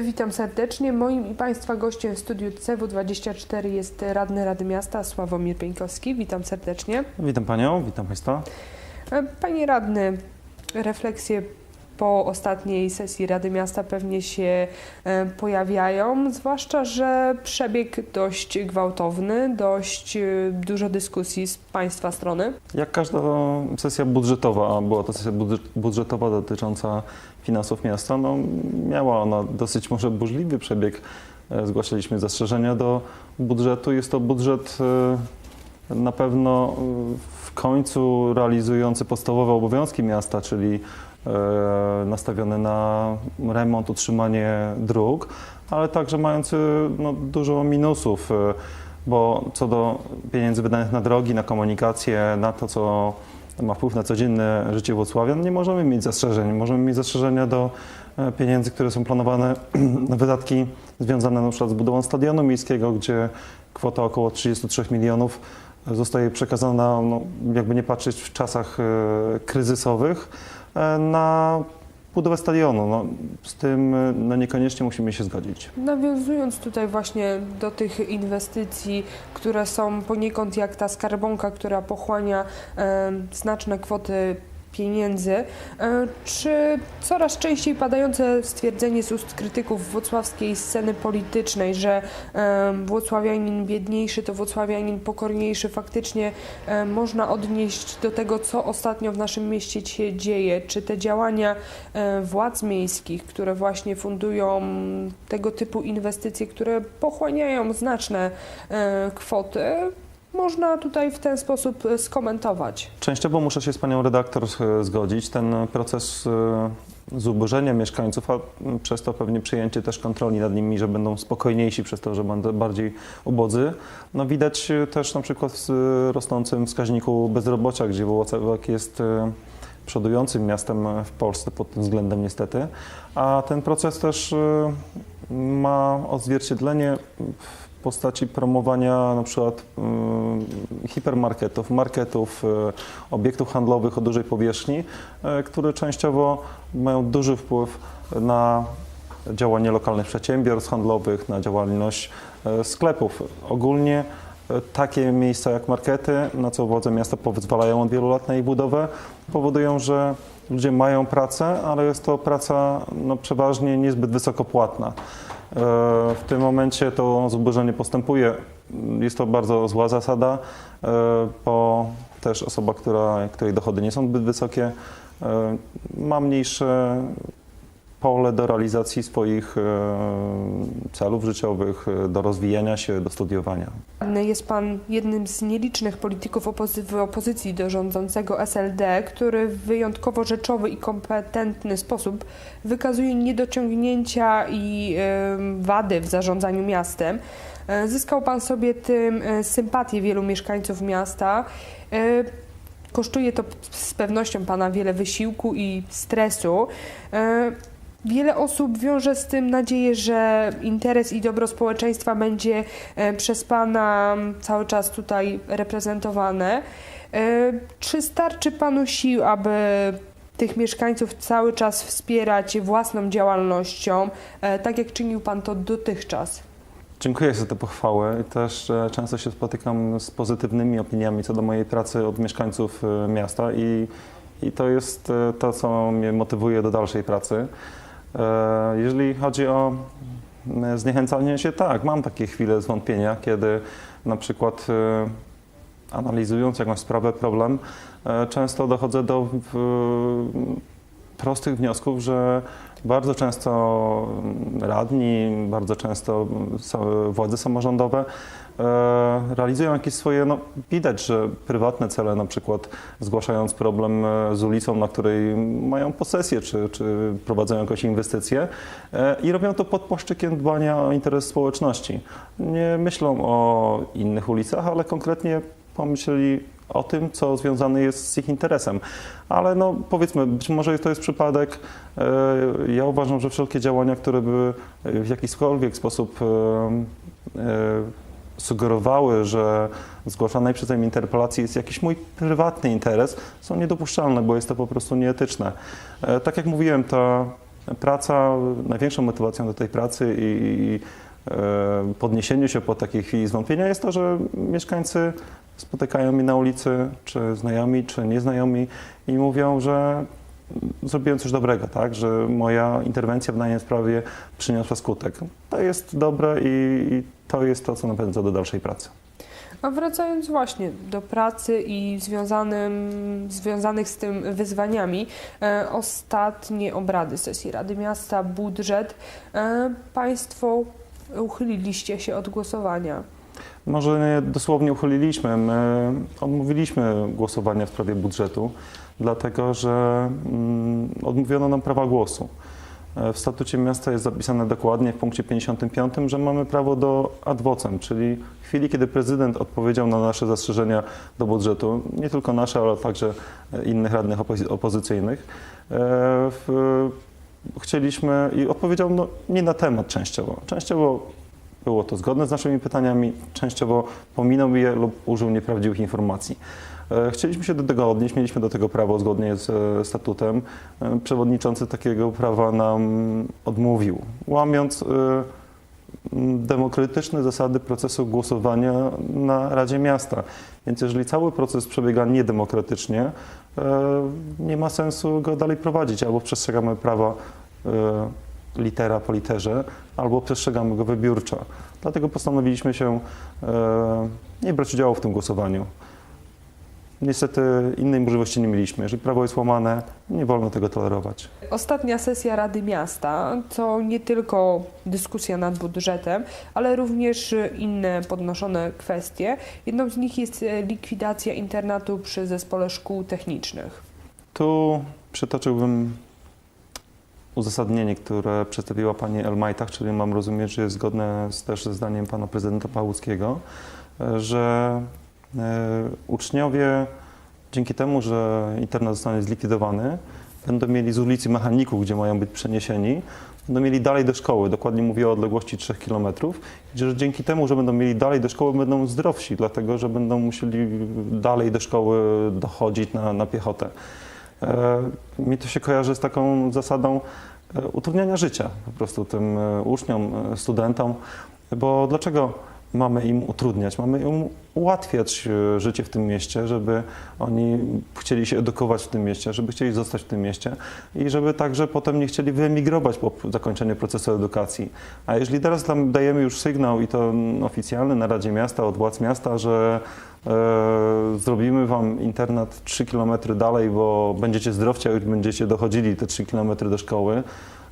Witam serdecznie. Moim i Państwa gościem w studiu CW24 jest radny Rady Miasta Sławomir Pieńkowski. Witam serdecznie. Witam Panią, witam Państwa. E, Panie radny, refleksje po ostatniej sesji Rady Miasta pewnie się e, pojawiają, zwłaszcza, że przebieg dość gwałtowny, dość e, dużo dyskusji z Państwa strony. Jak każda sesja budżetowa, była to sesja budż- budżetowa dotycząca finansów miasta, no, miała ona dosyć może burzliwy przebieg. E, Zgłaszaliśmy zastrzeżenia do budżetu. Jest to budżet e, na pewno e, w końcu realizujący podstawowe obowiązki miasta, czyli nastawiony na remont, utrzymanie dróg, ale także mający no, dużo minusów. bo co do pieniędzy wydanych na drogi, na komunikację, na to, co ma wpływ na codzienne życie Włocławian, nie możemy mieć zastrzeżeń. Możemy mieć zastrzeżenia do e, pieniędzy, które są planowane na wydatki związane przykład z budową stadionu miejskiego, gdzie kwota około 33 milionów zostaje przekazana, no, jakby nie patrzeć w czasach e, kryzysowych, e, na budowę stadionu. No, z tym e, no, niekoniecznie musimy się zgodzić. Nawiązując tutaj właśnie do tych inwestycji, które są poniekąd jak ta skarbonka, która pochłania e, znaczne kwoty pieniędzy, e, czy coraz częściej padające stwierdzenie z ust krytyków włocławskiej sceny politycznej, że włocławianin biedniejszy to włocławianin pokorniejszy, faktycznie e, można odnieść do tego, co ostatnio w naszym mieście się dzieje, czy te działania e, władz miejskich, które właśnie fundują tego typu inwestycje, które pochłaniają znaczne kwoty, można tutaj w ten sposób e, skomentować. Częściowo muszę się z panią redaktor e, zgodzić. Ten proces e, zubożenia mieszkańców, a przez to pewnie przyjęcie też kontroli nad nimi, że będą spokojniejsi przez to, że będą bardziej ubodzy. No widać też na przykład w rosnącym wskaźniku bezrobocia, gdzie Włocławek jest przodującym miastem w Polsce pod tym względem niestety. A ten proces też ma odzwierciedlenie w postaci promowania na przykład y, hipermarketów, marketów, y, obiektów handlowych o dużej powierzchni, y, które częściowo mają duży wpływ na działanie lokalnych przedsiębiorstw handlowych, na działalność y, sklepów. Ogólnie takie miejsca jak markety, na co władze miasta pozwalają od wielu lat na ich budowę, powodują, że ludzie mają pracę, ale jest to praca no, przeważnie niezbyt wysoko płatna. E, W tym momencie to zubożenie postępuje. Jest to bardzo zła zasada, e, bo też osoba, która, której dochody nie są zbyt wysokie, e, ma mniejsze pole do realizacji swoich e, celów życiowych, e, do rozwijania się, do studiowania. Jest Pan jednym z nielicznych polityków opozy- w opozycji do rządzącego SLD, który w wyjątkowo rzeczowy i kompetentny sposób wykazuje niedociągnięcia i wady w zarządzaniu miastem. E, Zyskał Pan sobie tym sympatię wielu mieszkańców miasta. Kosztuje to z pewnością Pana wiele wysiłku i stresu. Wiele osób wiąże z tym nadzieję, że interes i dobro społeczeństwa będzie e, przez Pana cały czas tutaj reprezentowane. E, Czy starczy Panu sił, aby tych mieszkańców cały czas wspierać własną działalnością, e, tak jak czynił Pan to dotychczas? Dziękuję za tę pochwałę i też często się spotykam z pozytywnymi opiniami co do mojej pracy od mieszkańców miasta i, i to jest to, co mnie motywuje do dalszej pracy. E, Jeżeli chodzi o m, zniechęcanie się, tak, mam takie chwile zwątpienia, kiedy na przykład e, analizując jakąś sprawę, problem, e, często dochodzę do prostych wniosków, że bardzo często mm, radni, bardzo często mm, władze samorządowe realizują jakieś swoje, no widać, że prywatne cele, na przykład zgłaszając problem e, z ulicą, na której mają posesję, czy, czy prowadzą jakąś inwestycję e, i robią to pod płaszczykiem dbania o interes społeczności. Nie myślą o innych ulicach, ale konkretnie pomyśleli o tym, co związane jest z ich interesem. Ale no, powiedzmy, być może to jest przypadek. E, Ja uważam, że wszelkie działania, które by w jakikolwiek sposób e, e, sugerowały, że zgłaszanej przeze mnie interpelacji jest jakiś mój prywatny interes, są niedopuszczalne, bo jest to po prostu nieetyczne. E, Tak jak mówiłem, ta praca, największą motywacją do tej pracy i, e, podniesieniu się po takiej chwili zwątpienia jest to, że mieszkańcy spotykają mnie na ulicy, czy znajomi, czy nieznajomi i mówią, że zrobiłem coś dobrego, tak? że moja interwencja w danej sprawie przyniosła skutek. To jest dobre i, i to jest to, co napędza do dalszej pracy. A wracając właśnie do pracy i związanym, związanych z tym wyzwaniami, e, ostatnie obrady sesji Rady Miasta, budżet, e, Państwo uchyliliście się od głosowania. Może nie dosłownie uchyliliśmy, my odmówiliśmy głosowania w sprawie budżetu, dlatego że mm, odmówiono nam prawa głosu. E, W statucie miasta jest zapisane dokładnie w punkcie 55, że mamy prawo do ad vocem, czyli w chwili, kiedy prezydent odpowiedział na nasze zastrzeżenia do budżetu, nie tylko nasze, ale także e, innych radnych opozy- opozycyjnych, e, w, chcieliśmy i odpowiedział no, nie na temat częściowo. Częściowo było to zgodne z naszymi pytaniami, częściowo pominął je lub użył nieprawdziwych informacji. E, Chcieliśmy się do tego odnieść, mieliśmy do tego prawo zgodnie z e, statutem. E, Przewodniczący takiego prawa nam odmówił, łamiąc demokratyczne zasady procesu głosowania na Radzie Miasta. Więc jeżeli cały proces przebiega niedemokratycznie, nie ma sensu go dalej prowadzić. Albo przestrzegamy prawa litera po literze, albo przestrzegamy go wybiórczo. Dlatego postanowiliśmy się e, nie brać udziału w tym głosowaniu. Niestety innej możliwości nie mieliśmy. Jeżeli prawo jest łamane, nie wolno tego tolerować. Ostatnia sesja Rady Miasta to nie tylko dyskusja nad budżetem, ale również inne podnoszone kwestie. Jedną z nich jest e, likwidacja internatu przy Zespole Szkół Technicznych. Tu przytoczyłbym uzasadnienie, które przedstawiła pani Elmajtach, czyli mam rozumieć, że jest zgodne z, też ze zdaniem pana prezydenta Pałuckiego, e, że e, uczniowie dzięki temu, że internat zostanie zlikwidowany, będą mieli z ulicy Mechaników, gdzie mają być przeniesieni, będą mieli dalej do szkoły, dokładnie mówię o odległości 3 km, że dzięki temu, że będą mieli dalej do szkoły, będą zdrowsi, dlatego że będą musieli dalej do szkoły dochodzić na, na piechotę. E, Mi to się kojarzy z taką zasadą e, utrudniania życia po prostu tym e, uczniom, studentom, bo dlaczego mamy im utrudniać? Mamy im ułatwiać życie w tym mieście, żeby oni chcieli się edukować w tym mieście, żeby chcieli zostać w tym mieście i żeby także potem nie chcieli wyemigrować po zakończeniu procesu edukacji. A jeżeli teraz dajemy już sygnał i to oficjalny na Radzie Miasta, od władz miasta, że zrobimy wam internat 3 km dalej, bo będziecie zdrowci, a już będziecie dochodzili te 3 km do szkoły,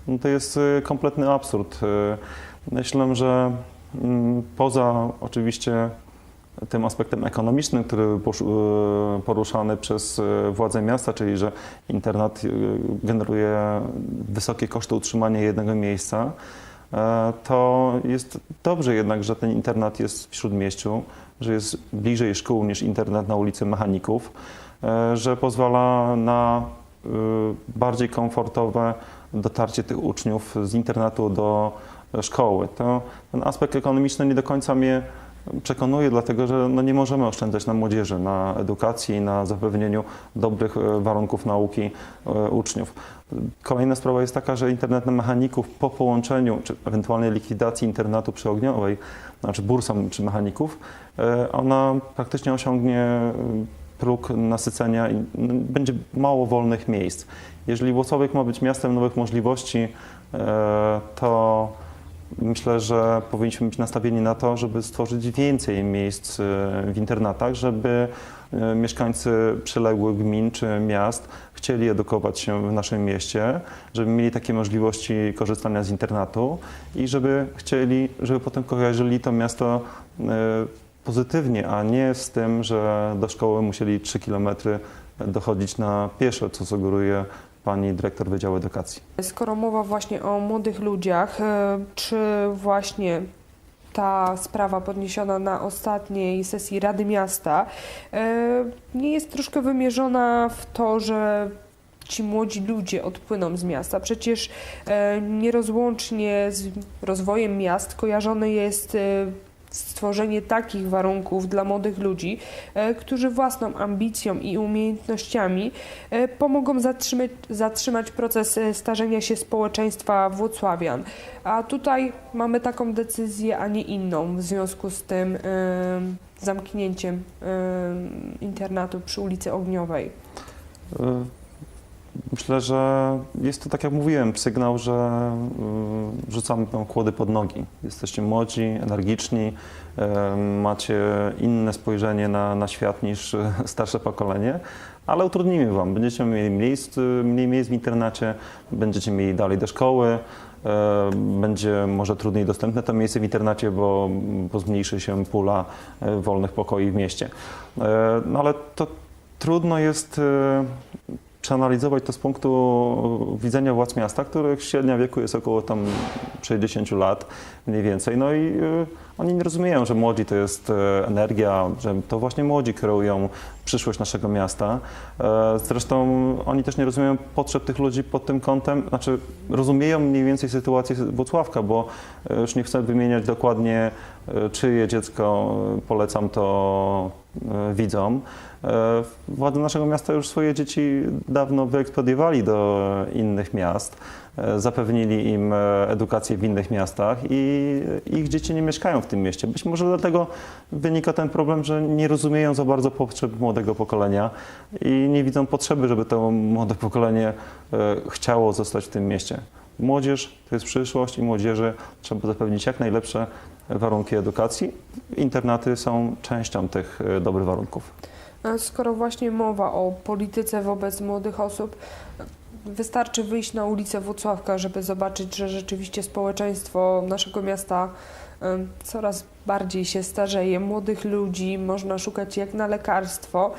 no to jest e, kompletny absurd. E, Myślę, że mm, poza oczywiście tym aspektem ekonomicznym, który e, poruszany przez e, władze miasta, czyli że internat e, generuje wysokie koszty utrzymania jednego miejsca, e, to jest dobrze jednak, że ten internat jest w śródmieściu, że jest bliżej szkół niż internat na ulicy Mechaników, e, że pozwala na e, bardziej komfortowe dotarcie tych uczniów z internatu do szkoły. To ten aspekt ekonomiczny nie do końca mnie przekonuje, dlatego że no nie możemy oszczędzać na młodzieży, na edukacji, na zapewnieniu dobrych e, warunków nauki e, uczniów. Kolejna sprawa jest taka, że internet na mechaników po połączeniu, czy ewentualnej likwidacji internatu przy Ogniowej, znaczy bursą czy mechaników, e, ona praktycznie osiągnie próg nasycenia i będzie mało wolnych miejsc. Jeżeli Włocławek ma być miastem nowych możliwości, to myślę, że powinniśmy być nastawieni na to, żeby stworzyć więcej miejsc e, w internatach, żeby e, mieszkańcy przyległych gmin czy miast chcieli edukować się w naszym mieście, żeby mieli takie możliwości korzystania z internatu i żeby chcieli, żeby potem kojarzyli to miasto e, pozytywnie, a nie z tym, że do szkoły musieli 3 km dochodzić na pieszo, co sugeruje pani dyrektor Wydziału Edukacji. Skoro mowa właśnie o młodych ludziach, e, czy właśnie ta sprawa podniesiona na ostatniej sesji Rady Miasta e, nie jest troszkę wymierzona w to, że ci młodzi ludzie odpłyną z miasta? Przecież e, nierozłącznie z rozwojem miast kojarzony jest stworzenie takich warunków dla młodych ludzi, e, którzy własną ambicją i umiejętnościami e, pomogą zatrzymać, zatrzymać proces e, starzenia się społeczeństwa włocławian. A tutaj mamy taką decyzję, a nie inną w związku z tym em, zamknięciem em, internatu przy ulicy Ogniowej. Myślę, że jest to, tak jak mówiłem, sygnał, że y, rzucamy wam kłody pod nogi. Jesteście młodzi, energiczni, y, macie inne spojrzenie na, na świat niż y, starsze pokolenie, ale utrudnimy wam. Będziecie mieli mniej, mniej miejsc w internecie, będziecie mieli dalej do szkoły, będzie może trudniej dostępne to miejsce w internecie, bo, bo zmniejszy się pula wolnych pokoi w mieście. No ale to trudno jest przeanalizować to z punktu widzenia władz miasta, których średnia wieku jest około tam 60 lat mniej więcej. No i y, oni nie rozumieją, że młodzi to jest y, energia, że to właśnie młodzi kreują przyszłość naszego miasta. E, Zresztą oni też nie rozumieją potrzeb tych ludzi pod tym kątem, znaczy rozumieją mniej więcej sytuację Włocławka, bo y, już nie chcę wymieniać dokładnie, czyje dziecko, polecam to widzom. E, Władze naszego miasta już swoje dzieci dawno wyekspediowali do innych miast, e, zapewnili im e, edukację w innych miastach i ich dzieci nie mieszkają w tym mieście. Być może dlatego wynika ten problem, że nie rozumieją za bardzo potrzeb młodego pokolenia i nie widzą potrzeby, żeby to młode pokolenie e, chciało zostać w tym mieście. Młodzież to jest przyszłość i młodzieży trzeba zapewnić jak najlepsze warunki edukacji. Internaty są częścią tych e, dobrych warunków. Skoro właśnie mowa o polityce wobec młodych osób, wystarczy wyjść na ulicę Włocławka, żeby zobaczyć, że rzeczywiście społeczeństwo naszego miasta coraz bardziej się starzeje. Młodych ludzi można szukać jak na lekarstwo.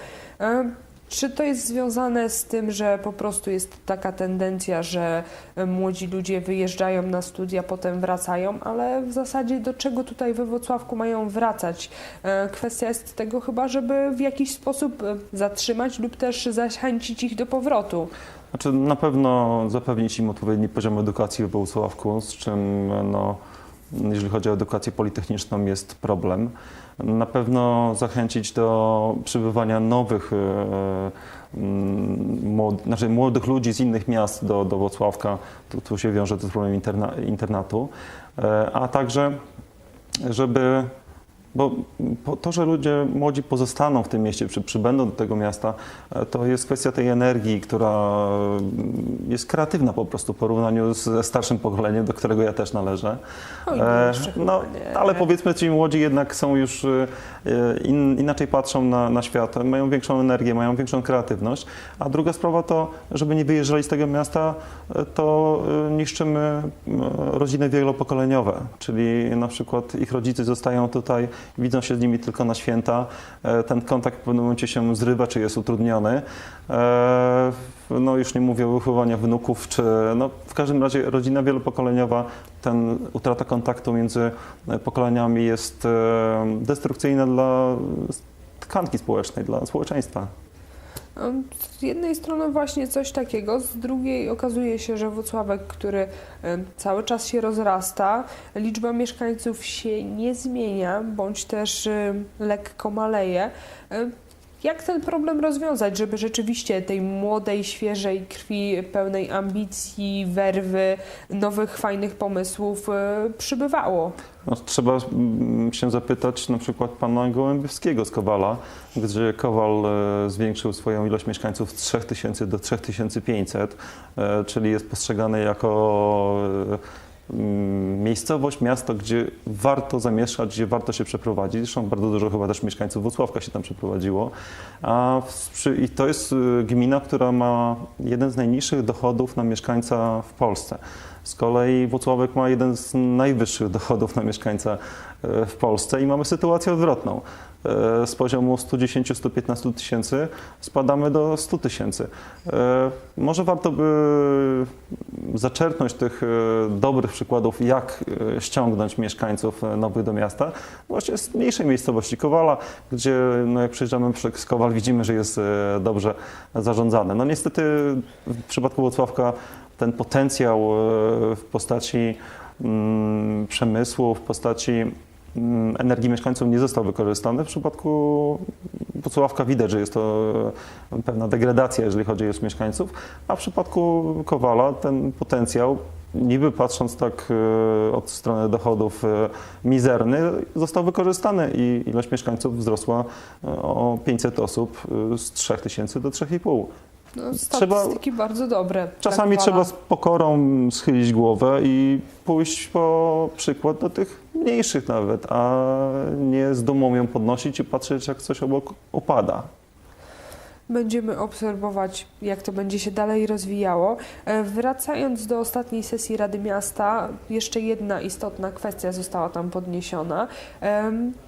Czy to jest związane z tym, że po prostu jest taka tendencja, że młodzi ludzie wyjeżdżają na studia, potem wracają, ale w zasadzie do czego tutaj we Włocławku mają wracać? E, Kwestia jest tego chyba, żeby w jakiś sposób zatrzymać lub też zachęcić ich do powrotu. Znaczy, na pewno zapewnić im odpowiedni poziom edukacji w Wołosławku, z czym no, jeżeli chodzi o edukację politechniczną jest problem. Na pewno zachęcić do przybywania nowych, e, mm, młod, znaczy młodych ludzi z innych miast do, do Włocławka. Tu, tu się wiąże to z problemem interna, internatu. E, A także, żeby bo to, że ludzie młodzi pozostaną w tym mieście, przy, przybędą do tego miasta, e, to jest kwestia tej energii, która mm, jest kreatywna po prostu w porównaniu ze starszym pokoleniem, do którego ja też należę. Oj, E, no, ale powiedzmy, ci młodzi jednak są już e, in, inaczej patrzą na, na świat, mają większą energię, mają większą kreatywność. A druga sprawa to, żeby nie wyjeżdżali z tego miasta, to niszczymy rodziny wielopokoleniowe, czyli na przykład ich rodzice zostają tutaj, widzą się z nimi tylko na święta, e, ten kontakt w pewnym momencie się zrywa, czy jest utrudniony. E, No już nie mówię o wychowaniu wnuków, czy no w każdym razie rodzina wielopokoleniowa, ten utrata kontaktu między e, pokoleniami jest destrukcyjna dla tkanki społecznej, dla społeczeństwa. Z jednej strony właśnie coś takiego, z drugiej okazuje się, że Włocławek, który cały czas się rozrasta, liczba mieszkańców się nie zmienia, bądź też lekko maleje. Jak ten problem rozwiązać, żeby rzeczywiście tej młodej, świeżej krwi, pełnej ambicji, werwy, nowych, fajnych pomysłów e, przybywało? No, trzeba mm, się zapytać na przykład pana Gołębiewskiego z Kowala, gdzie Kowal e, zwiększył swoją ilość mieszkańców z 3000 do 3500, e, czyli jest postrzegany jako miejscowość, miasto, gdzie warto zamieszkać, gdzie warto się przeprowadzić. Zresztą bardzo dużo chyba też mieszkańców Włocławka się tam przeprowadziło. A w, I to jest e, gmina, która ma jeden z najniższych dochodów na mieszkańca w Polsce. Z kolei Włocławek ma jeden z najwyższych dochodów na mieszkańca e, w Polsce i mamy sytuację odwrotną. E, Z poziomu 110-115 tysięcy spadamy do 100 tysięcy. E, Może warto by zaczerpnąć tych dobrych przykładów, jak ściągnąć mieszkańców nowych do miasta, właśnie z mniejszej miejscowości Kowala, gdzie no jak przyjeżdżamy przez Kowal widzimy, że jest dobrze zarządzane. No niestety w przypadku Włocławka ten potencjał e, w postaci mm, przemysłu, w postaci mm, energii mieszkańców nie został wykorzystany. W przypadku Pucławka widać, że jest to e, pewna degradacja, jeżeli chodzi o mieszkańców, a w przypadku Kowala ten potencjał, niby patrząc tak e, od strony dochodów mizerny, został wykorzystany i ilość mieszkańców wzrosła o 500 osób z 3000 do 3,5. No, Trzeba- statystyki bardzo dobre. Czasami Tak trzeba z pokorą schylić głowę i pójść po przykład do tych mniejszych nawet, a nie z dumą ją podnosić i patrzeć, jak coś obok upada. Będziemy obserwować, jak to będzie się dalej rozwijało. E, Wracając do ostatniej sesji Rady Miasta, jeszcze jedna istotna kwestia została tam podniesiona.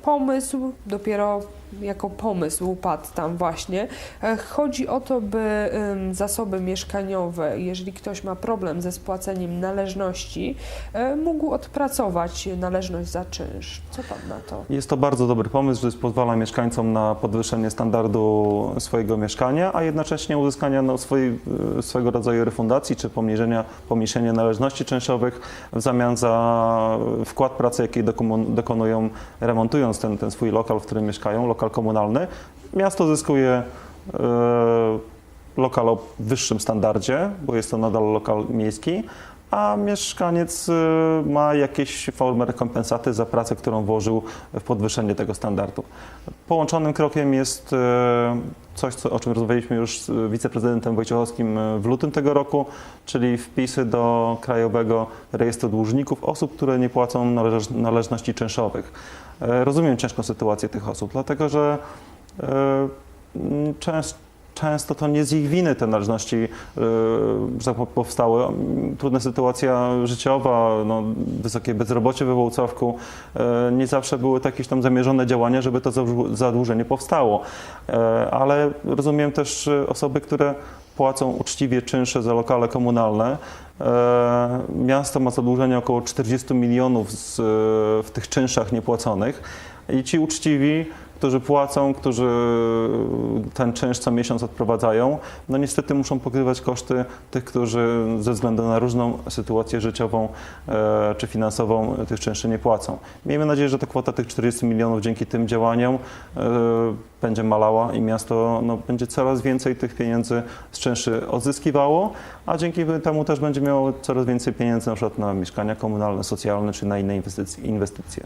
Pomysł, dopiero jako pomysł padł tam właśnie. E, Chodzi o to, by zasoby mieszkaniowe, jeżeli ktoś ma problem ze spłaceniem należności, e, mógł odpracować należność za czynsz. Co pan na to? Jest to bardzo dobry pomysł, że pozwala mieszkańcom na podwyższenie standardu swojego mieszkania, a jednocześnie uzyskania no, swojej, e, swego rodzaju refundacji czy pomniejszenia, pomniejszenia należności czynszowych w zamian za wkład pracy, jaki dokonują remontując ten, ten swój lokal, w którym mieszkają, lokal komunalny. Miasto zyskuje e, lokal o wyższym standardzie, bo jest to nadal lokal miejski, a mieszkaniec y, ma jakieś formę rekompensaty za pracę, którą włożył w podwyższenie tego standardu. Połączonym krokiem jest y, coś, co, o czym rozmawialiśmy już z wiceprezydentem Wojciechowskim y, w lutym tego roku, czyli wpisy do Krajowego Rejestru Dłużników osób, które nie płacą należ należności czynszowych. E, Rozumiem ciężką sytuację tych osób, dlatego że e, często często to nie z ich winy te należności powiem, powstały. Mm, Trudna sytuacja życiowa, no, wysokie bezrobocie we Włocławku. e, Nie zawsze były to jakieś tam zamierzone działania, żeby to zadłu- zadłużenie powstało. E, Ale rozumiem też e, osoby, które płacą uczciwie czynsze za lokale komunalne. E, Miasto ma zadłużenie około 40 milionów z, e, w tych czynszach niepłaconych i ci uczciwi, którzy płacą, którzy ten czynsz co miesiąc odprowadzają, no niestety muszą pokrywać koszty tych, którzy ze względu na różną sytuację życiową e, czy finansową tych czynszy nie płacą. Miejmy nadzieję, że ta kwota tych 40 milionów dzięki tym działaniom e, będzie malała i miasto no, będzie coraz więcej tych pieniędzy z czynszy odzyskiwało, a dzięki temu też będzie miało coraz więcej pieniędzy na przykład na mieszkania komunalne, socjalne czy na inne inwestycje.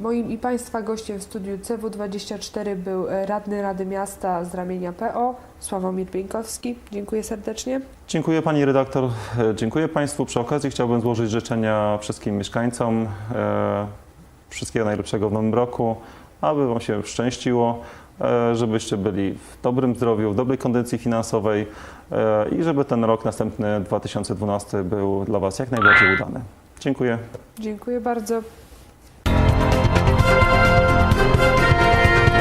Moim i Państwa gościem w studiu CW24 był e, radny Rady Miasta z ramienia PO, Sławomir Pieńkowski. Dziękuję serdecznie. Dziękuję Pani redaktor, e, dziękuję Państwu. Przy okazji chciałbym złożyć życzenia wszystkim mieszkańcom. E, wszystkiego najlepszego w nowym roku, aby Wam się szczęściło, żebyście byli w dobrym zdrowiu, w dobrej kondycji finansowej i żeby ten rok następny 2012 był dla Was jak najbardziej udany. Dziękuję. Dziękuję bardzo.